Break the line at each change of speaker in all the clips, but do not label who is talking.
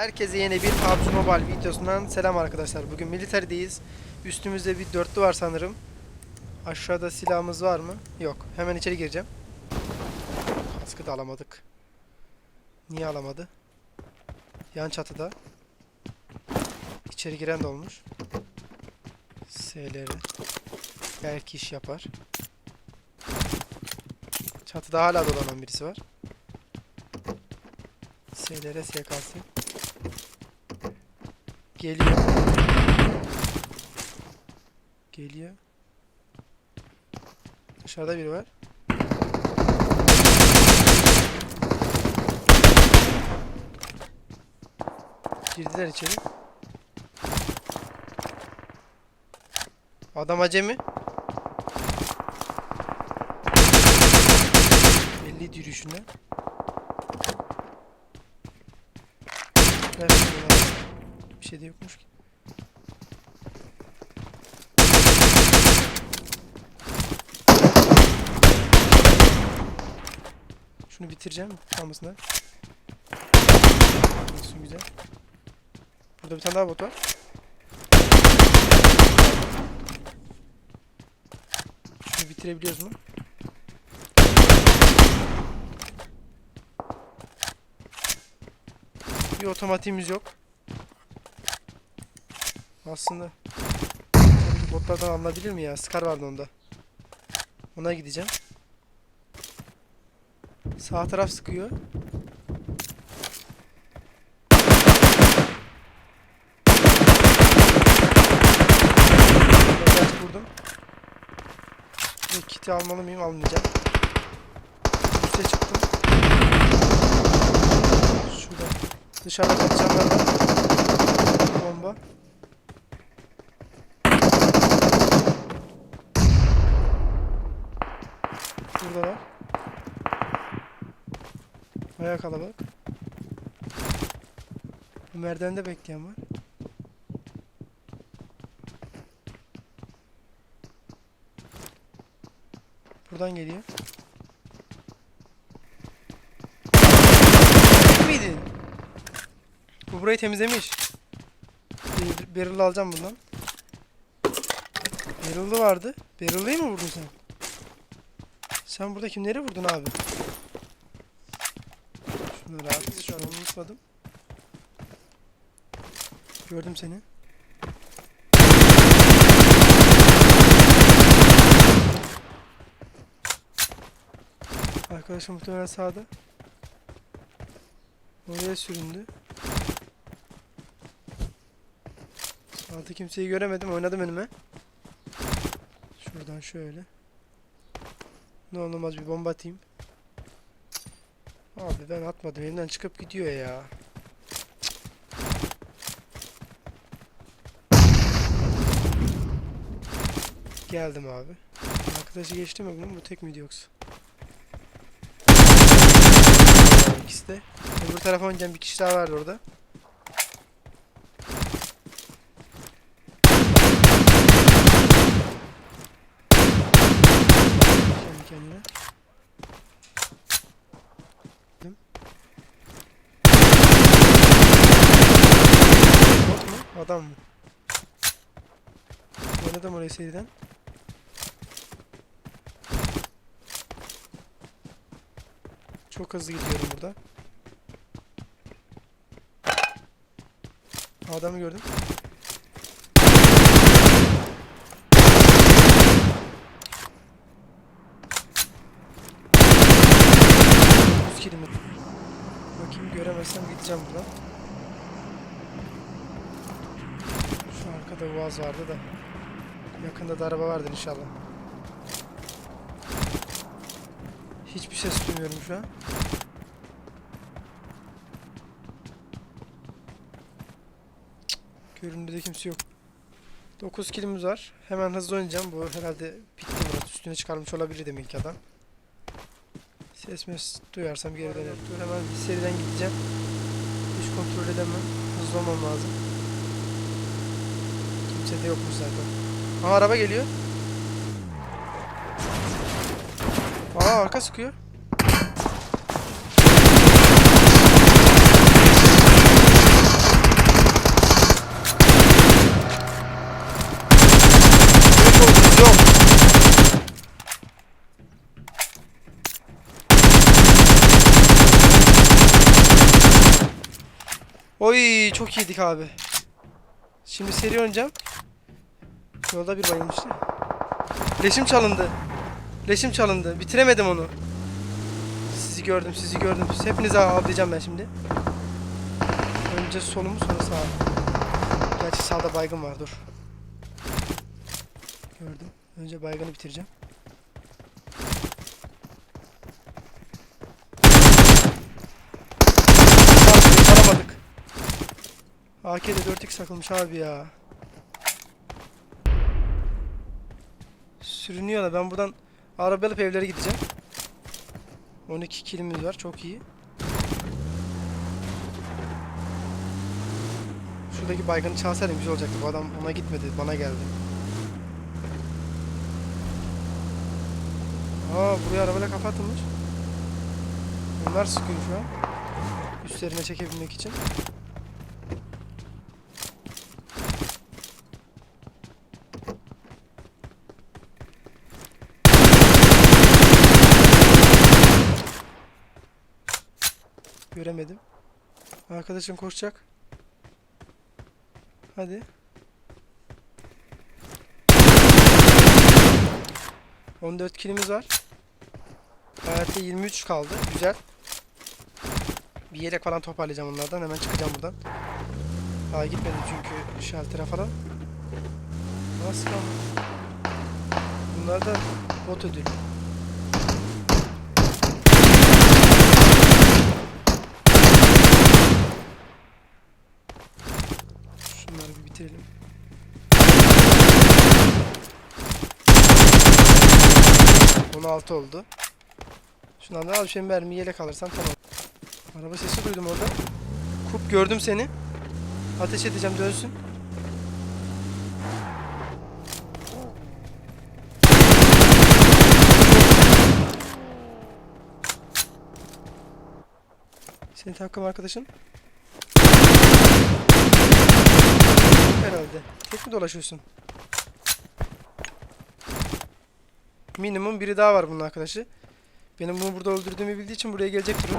Herkese yeni bir PUBG Mobile videosundan selam arkadaşlar. Bugün militarideyiz. Üstümüzde bir dörtlü var sanırım. Aşağıda silahımız var mı? Yok. Hemen içeri gireceğim. Kaskı da alamadık. Niye alamadı? Yan çatıda. İçeri giren de olmuş. SLR. Belki iş yapar. Çatıda hala dolanan birisi var. SLR SKS. Geliyor. Geliyor. Dışarıda biri var. Girdiler içeri. Adam acemi. Belli yürüyüşünden. Bir şey de yokmuş ki. Şunu bitireceğim. Kalmasınlar. Olsun güzel. Burada bir tane daha bot var. Şunu bitirebiliyoruz mu? Bir otomatiğimiz yok. Aslında botlardan alınabilir mi ya? Scar vardı onda. Ona gideceğim. Sağ taraf sıkıyor. Biraz vurdum. Bir kiti almalı mıyım? Almayacağım. Üste çıktım. Şurada. Dışarıda patlıcanlar var. Bomba. Buradalar. Baya kalabalık. Bu merdivende bekleyen var. Buradan geliyor. Miydin? Bu burayı temizlemiş. Bir, alacağım bundan. Barrel'lı vardı. Barrel'lıyı mı vurdun sen? Sen burada kimleri vurdun abi? Şunları at. Şu an unutmadım. Gördüm seni. Arkadaşım muhtemelen sağda. Oraya süründü. Sağda kimseyi göremedim. Oynadım önüme. Şuradan şöyle. Ne olmaz bir bomba atayım. Abi ben atmadım. Elimden çıkıp gidiyor ya. Geldim abi. Arkadaşı geçti mi bunun? Bu tek miydi yoksa? İkisi de. Öbür tarafa oynayacağım bir kişi daha vardı orada. Kendi kendine. Değil mi? Bot mu? Adam mı? Oynadım orayı seriden. Çok hızlı gidiyorum burada. Adamı gördüm. Bakayım göremezsem gideceğim buradan. Şu arkada boğaz vardı da. Yakında da araba vardır inşallah. Hiçbir ses duymuyorum şu an. Görünürde de kimse yok. 9 kilimiz var. Hemen hızlı oynayacağım. Bu herhalde bitti burası. Üstüne çıkarmış olabilir demek adam. Ses mes duyarsam geri dönerim. Hemen seriden gideceğim. Hiç kontrol edemem. Hızlı olmam lazım. Çete yokmuş zaten. Aa araba geliyor. Aa arka sıkıyor. Oy çok yedik abi. Şimdi seri oynayacağım. Yolda bir bayılmıştı. Leşim çalındı. Leşim çalındı. Bitiremedim onu. Sizi gördüm, sizi gördüm. Hepinizi avlayacağım ben şimdi. Önce solumu sonra sağ. Gerçi sağda baygın var dur. Gördüm. Önce baygını bitireceğim. Alamadık. AK'de 4x takılmış abi ya. Sürünüyor da ben buradan araba alıp evlere gideceğim. 12 kilimiz var çok iyi. Şuradaki baygını çalsaydım güzel olacaktı. Bu adam ona gitmedi bana geldi. Aa buraya arabayla kapatılmış. Bunlar sıkıyor şu an. Üstlerine çekebilmek için. Göremedim. Arkadaşım koşacak. Hadi. On dört kilimiz var. Hayatta 23 kaldı. Güzel. Bir yelek falan toparlayacağım onlardan. Hemen çıkacağım buradan. Daha gitmedim çünkü şaltere falan. Nasıl? Bunlar da bot ödülü. Şunları bir bitirelim. On altı oldu. Şundan da al şey mermi yelek alırsam tamam. Araba sesi duydum orada. Kup gördüm seni. Ateş edeceğim dönsün. Senin takım arkadaşın. Herhalde. Tek mi dolaşıyorsun? Minimum biri daha var bunun arkadaşı. Benim bunu burada öldürdüğümü bildiği için buraya gelecektir o.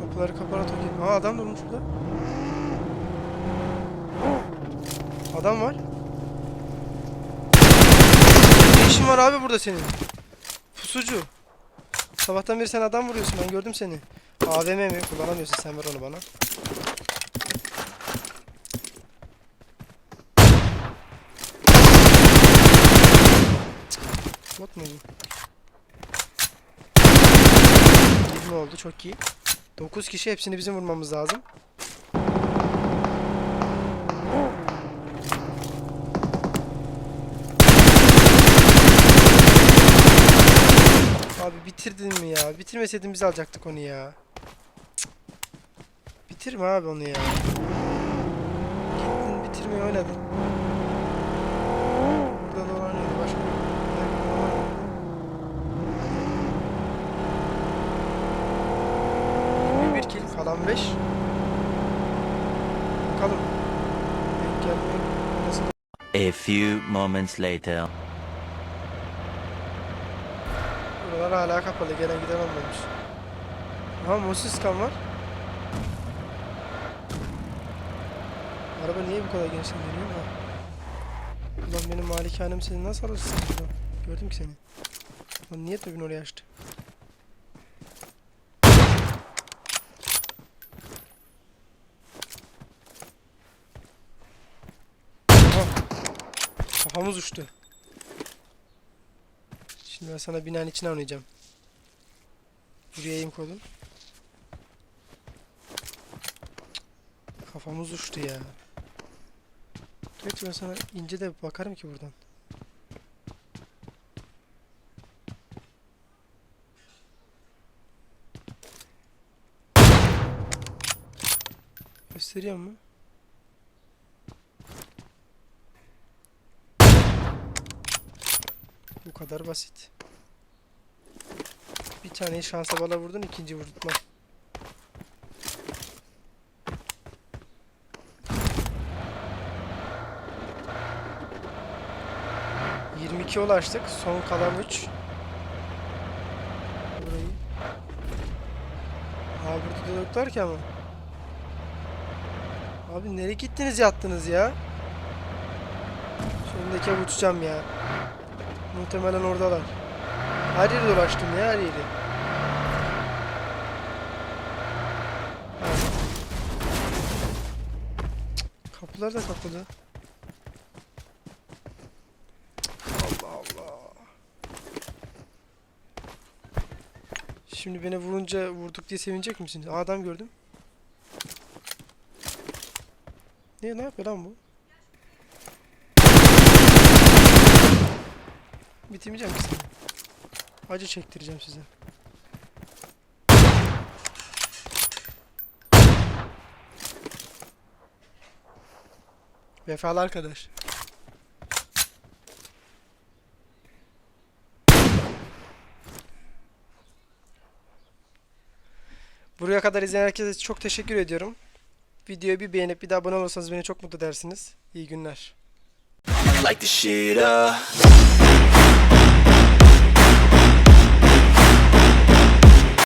Kapıları kapana tokayım. Aa adam durmuş burada. Adam var. Ne işin var abi burada senin? Pusucu. Sabahtan beri sen adam vuruyorsun ben gördüm seni. AVM mi? Kullanamıyorsun sen ver onu bana. Bot mu bu? 20 oldu çok iyi. 9 kişi hepsini bizim vurmamız lazım. Abi bitirdin mi ya? Bitirmeseydin biz alacaktık onu ya. Bitirme abi onu ya. Gittin bitirmeyi oynadın. Burada dolanıyor başka. bir kill kalan 5. Bakalım. Denk. Nasıl
A few moments later.
Buralar hala kapalı. Gelen giden olmamış. Aha Mosiskan var. Araba niye bu kadar genişten geliyor ha? Ulan benim malikanem seni nasıl alırsın buradan? Gördüm ki seni. Lan niye töbün oraya açtı? Aha. Kafamız uçtu. Şimdi ben sana binanın içine oynayacağım. Buraya eğim koydum. Kafamız uçtu ya. Gerçi ben sana ince de bakarım ki buradan. Gösteriyor mu? Kadar basit. Bir taneyi şansa bala vurdun, ikinci vurdurtma. Yirmi iki ulaştık. Son kalan üç. Burayı. Aa burada da yok der ki ama. Abi nereye gittiniz yattınız ya? Sonundaki uçacağım ya. Muhtemelen oradalar. Her yeri dolaştım ya her yeri. Kapılar da kapalı. Allah Allah. Şimdi beni vurunca vurduk diye sevinecek misiniz? Adam gördüm. Ne ne yapıyor lan bu? Bitirmeyeceğim ki seni. Acı çektireceğim size. Vefalı arkadaş. Buraya kadar izleyen herkese çok teşekkür ediyorum. Videoyu bir beğenip bir de abone olursanız beni çok mutlu edersiniz. İyi günler.
Like the shit up.